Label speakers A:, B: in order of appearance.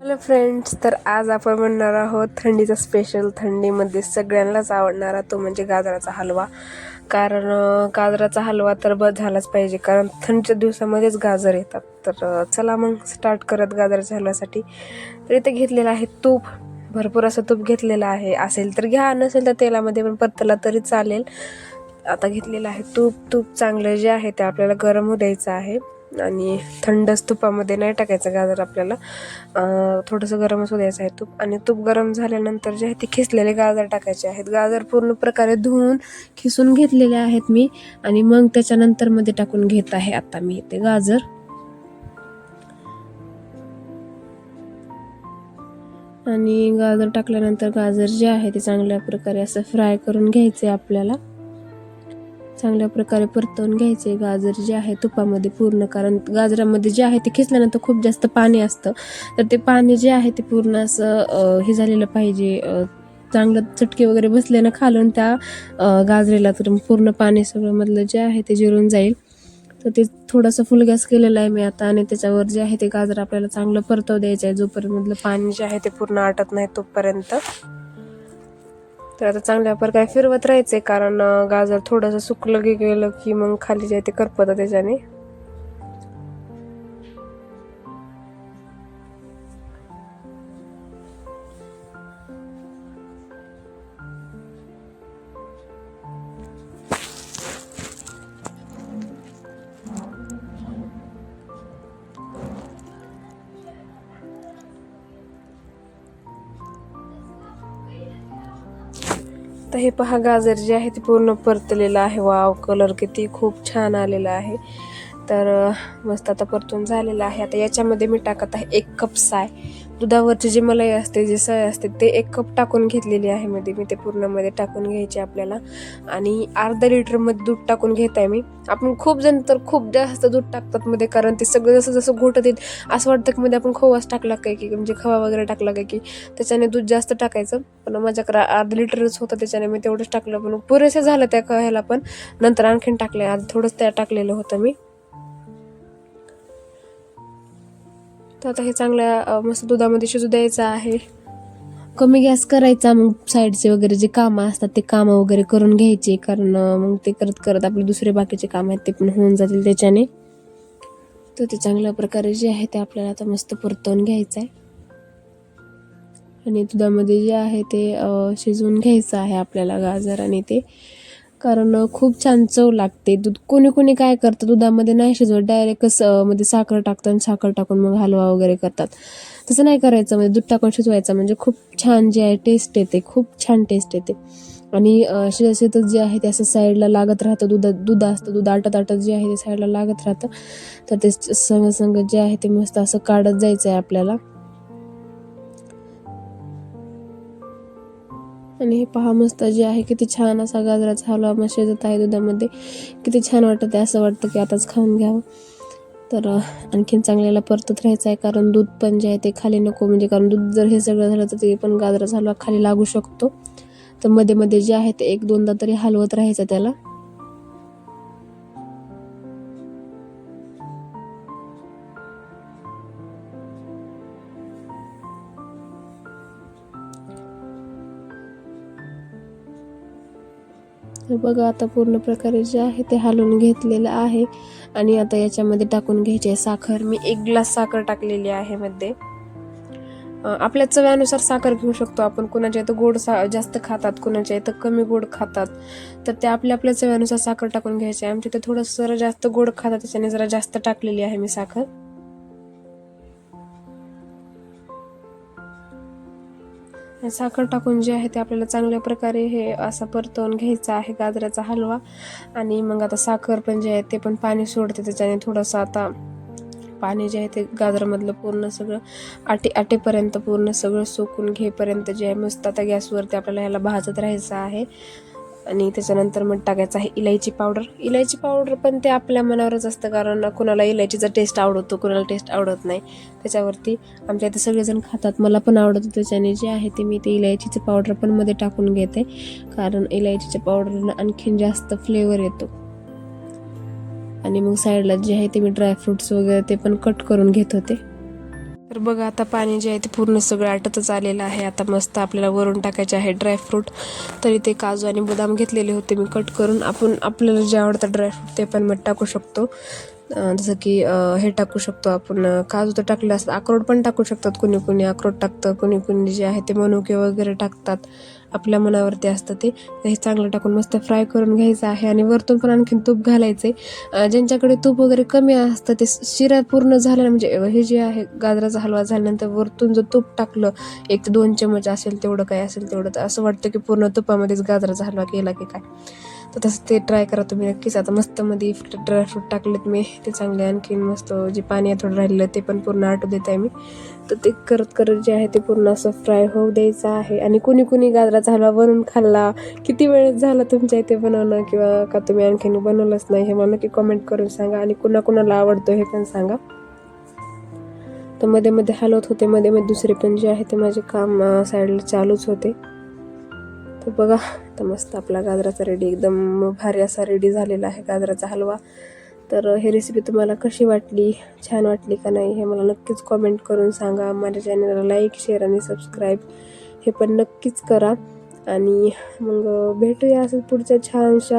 A: Hello friends तर आज आपण बनणार आहोत थंडीचा स्पेशल थंडीमध्ये सगळ्यांनाच आवडणारा तो म्हणजे गाजराचा हलवा. कारण गाजराचा हलवा तर बस झालाच पाहिजे कारण थंडीच्या दिवसामध्येच गाजर येतात. तर चला मग स्टार्ट करत गाजराच्या हलव्यासाठी. तर इथे घेतलेलं आहे तूप. भरपूर असं तूप घेतलेलं आहे. असेल तर घ्या नसेल तर तेलामध्ये पण परतला तरी चालेल. आता घेतलेलं आहे तूप. तूप चांगलं जे आहे ते आपल्याला गरम होऊ द्यायचं आहे. आणि थंडच तुपामध्ये नाही टाकायचं गाजर आपल्याला. थोडंसं गरमच असू द्यायचं आहे तूप. आणि तूप गरम झाल्यानंतर जे आहे ते खिसलेले गाजर टाकायचे आहेत. गाजर पूर्ण प्रकारे धुवून खिसून घेतलेले आहेत मी. आणि मग त्याच्यानंतरमध्ये टाकून घेत आहे आता मी ते गाजर. आणि गाजर टाकल्यानंतर गाजर जे आहे ते चांगल्या प्रकारे असं फ्राय करून घ्यायचे आपल्याला. चांगल्या प्रकारे परतवून घ्यायचे. गाजर जे आहे तुपामध्ये पूर्ण कारण गाजरामध्ये जे आहे ते खिसल्यानंतर खूप जास्त पाणी असतं. तर ते पाणी जे आहे ते पूर्ण असं हे झालेलं पाहिजे. चांगलं चटके वगैरे बसल्यानं खालून त्या गाजरेला तर पूर्ण पाणी सगळं मधलं जे आहे ते जिरून जाईल. तर ते थोडंसं फुल गॅस केलेलं आहे मी आता आणि त्याच्यावर जे आहे ते गाजर आपल्याला चांगलं परतव द्यायचं आहे. जोपर्यंत मधलं पाणी जे आहे ते पूर्ण आटत नाही तोपर्यंत. तर आता चांगल्या प्रकारे फिरवत राहायचंय कारण गाजर थोडंसं सुकलं की गेलं की मग खाली जे आहे ते करपतं त्याच्याने. तर हे पहा गाजर जे आहे ते पूर्ण परतलेलं आहे. वाव कलर किती खूप छान आलेला आहे. तर मस्त आता परतून झालेलं आहे. आता याच्यामध्ये मी टाकत आहे एक कप साय. दुधावरची जी मलाई असते जी सळ असते ते एक कप टाकून घेतलेली आहे मध्ये. मी ते पूर्णमध्ये टाकून घ्यायचे आपल्याला. आणि अर्धा लिटरमध्ये दूध टाकून घेत आहे मी. आपण खूप जण तर खूप जास्त दूध टाकतात मध्ये कारण ते सगळं जसं जसं घोटत येईल असं वाटतं की मध्ये आपण खवाच टाकला काय की म्हणजे खवा वगैरे टाकला काय की त्याच्याने दूध जास्त टाकायचं. पण माझ्याकडे अर्धा लिटरच होतं त्याच्याने मी तेवढंच टाकलं. पण पुरेसे झालं त्या ह्याला पण. नंतर आणखीन टाकले आज थोडंच त्या टाकलेलं होतं मी. तर आता हे चांगल्या मस्त दुधामध्ये शिजू द्यायचं आहे. कमी गॅस करायचा मग साईडचे वगैरे जे कामं असतात ते कामं वगैरे करून घ्यायचे. कारण मग ते करत करत आपले दुसरे बाकीचे काम आहेत ते पण होऊन जातील त्याच्याने. तर ते चांगल्या प्रकारे जे आहे ते आपल्याला आता मस्त परतवून घ्यायचं आहे आणि दुधामध्ये जे आहे ते शिजवून घ्यायचं आहे आपल्याला गाजर आणि ते. कारण खूप छान चव लागते. दूध कोणी कोणी काय करतं दुधामध्ये नाही शिजवत. डायरेक्टमध्ये साखर टाकतात आणि साखर टाकून मग हलवा वगैरे करतात. तसं नाही करायचं म्हणजे दूध टाकून शिजवायचं. म्हणजे खूप छान जे आहे टेस्ट येते. खूप छान टेस्ट येते. आणि अं, शिजत जे आहे ते असं साईडला लागत राहतं. दूध दूध असतं दूध आटत आटत जे आहे ते साईडला लागत राहतं. तर ते संग संग जे आहे ते मस्त असं काढत जायचं आहे आपल्याला. आणि हे पहा मस्त जे आहे किती छान असा गाजराचा हलवा मग शिजत आहे दुधामध्ये. किती छान वाटत आहे असं वाटतं की आताच खाऊन घ्यावं. तर आणखीन चांगल्याला परतत राहायचं आहे कारण दूध पण जे आहे ते खाली नको. म्हणजे कारण दूध जर हे सगळं झालं तर ते पण गाजराचा हलवा खाली लागू शकतो. तर मध्ये मध्ये जे आहे ते एक दोनदा तरी हलवत राहायचं त्याला. तर बघा आता पूर्ण प्रकारे जे आहे ते हलवून घेतलेलं आहे. आणि आता याच्यामध्ये टाकून घ्यायची आहे साखर. मी एक ग्लास साखर टाकलेली आहे मध्ये. आपल्या चव्यानुसार साखर घेऊ शकतो आपण. कुणाच्या इथं गोड सा जास्त खातात कुणाच्या इथं कमी गोड खातात. तर ते आपल्या आपल्या चव्यानुसार साखर टाकून घ्यायची आहे. आमच्या इथं थोडंसं जरा जास्त गोड खातात त्याच्याने जरा जास्त टाकलेली आहे मी साखर. साखर टाकून जे आहे ते आपल्याला चांगल्या प्रकारे हे असा परतवून घ्यायचा आहे गाजराचा हलवा. आणि मग आता साखर पण जे आहे ते पण पाणी सोडते. त्याच्याने थोडंसं आता पाणी जे आहे ते गाजरामधलं पूर्ण सगळं आटे आटेपर्यंत पूर्ण सगळं सोकून घेपर्यंत जे आहे मस्त आता गॅसवरती आपल्याला ह्याला भाजत राहायचं आहे. आणि त्याच्यानंतर मग टाकायचं आहे इलायची पावडर. इलायची पावडर पण ते आपल्या मनावरच असतं कारण कुणाला इलायचीचा टेस्ट आवडतो कुणाला टेस्ट आवडत नाही. त्याच्यावरती आमच्या इथे सगळेजण खातात. मला पण आवडतं त्याच्याने जे आहे ते मी ते इलायचीचं पावडर पण मध्ये टाकून घेते. कारण इलायचीच्या पावडरनं आणखीन जास्त फ्लेवर येतो. आणि मग साईडला जे आहे ते मी ड्रायफ्रुट्स वगैरे ते पण कट करून घेत होते. तर बघा आता पाणी जे आहे ते पूर्ण सगळं आटतच आलेलं आहे. आता मस्त आपल्याला वरून टाकायचे आहे ड्रायफ्रूट तरी ते काजू आणि बदाम घेतलेले होते मी. कट करून आपण आपल्याला जे आवडतं ड्रायफ्रूट ते पण मग टाकू शकतो. जसं की हे टाकू शकतो आपण काजू तर टाकले असतात अक्रोड पण टाकू शकतात कुणी कुणी अक्रोड टाकतं कुणी कुणी जे आहे ते मनुके वगैरे टाकतात आपल्या मनावरती असतं ते. हे चांगलं टाकून मस्त फ्राय करून घ्यायचं आहे आणि वरतून पण आणखीन तूप घालायचे ज्यांच्याकडे तूप वगैरे कमी असतं ते शिरा पूर्ण झालं म्हणजे हे जे आहे गाजराचा हलवा झाल्यानंतर वरतून जर तूप टाकलं एक ते दोन चमच असेल तेवढं काय असेल तेवढं तर असं वाटतं की पूर्ण तुपामध्येच गाजराचा हलवा केला की काय. तर तसं ते ट्राय करा तुम्ही नक्कीच. आता मस्त मध्ये ड्रायफ्रूट टाकलेत मी. ते चांगले आणखीन मस्त जे पाणी आहे थोडं राहिलं ते पण पूर्ण आटू देत आहे मी. तर ते करत करत जे आहे ते पूर्ण असं फ्राय होऊ द्यायचं आहे. आणि कुणी कुणी गाजराचा हलवा बनवून खाल्ला. किती वेळ झाला तुमच्या इथे बनवणं किंवा का तुम्ही आणखीन बनवलंच नाही हे मला नक्की कमेंट करून सांगा. आणि कुणा कुणाला आवडतो हे पण सांगा. तर मध्ये मध्ये हलवत होते. मध्ये मध्ये दुसरे पण जे आहे ते माझे काम साईडला चालूच होते. तर बघा तर मस्त आपला गाजराचा रेडी एकदम भारी असा रेडी झालेला आहे गाजराचा हलवा. तर हे रेसिपी तुम्हाला कशी वाटली छान वाटली का नाही हे मला नक्कीच कॉमेंट करून सांगा. माझ्या चॅनलला लाईक शेअर आणि सबस्क्राईब हे पण नक्कीच करा. आणि मग भेटूया असं पुढच्या छानशा